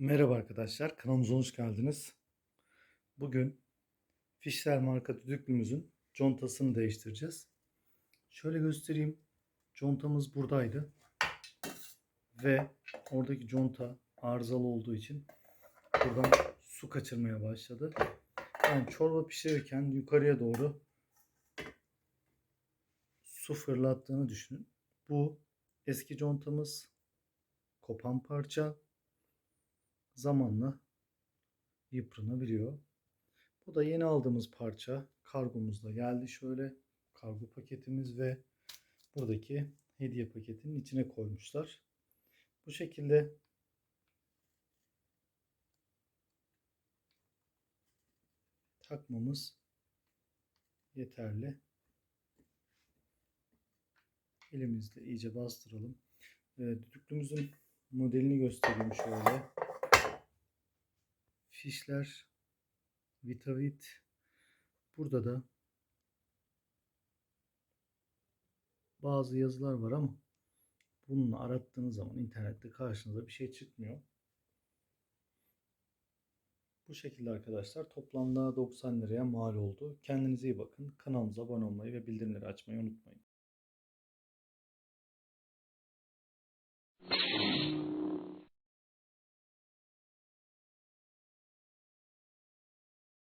Merhaba arkadaşlar, kanalımıza hoş geldiniz. Bugün Fischer marka düdüklümüzün contasını değiştireceğiz. Şöyle göstereyim. Contamız buradaydı. Ve oradaki conta arızalı olduğu için buradan su kaçırmaya başladı. Yani çorba pişirirken yukarıya doğru su fırlattığını düşünün. Bu eski contamız kopan parça zamanla yıpranabiliyor. Bu da yeni aldığımız parça. Kargomuzda geldi şöyle. Kargo paketimiz ve buradaki hediye paketinin içine koymuşlar. Bu şekilde takmamız yeterli. Elimizle iyice bastıralım. Ee, düdüklümüzün modelini göstereyim şöyle. Fişler, Vitavit. Burada da bazı yazılar var ama bununla arattığınız zaman internette karşınıza bir şey çıkmıyor. Bu şekilde arkadaşlar toplamda 90 liraya mal oldu. Kendinize iyi bakın. Kanalımıza abone olmayı ve bildirimleri açmayı unutmayın.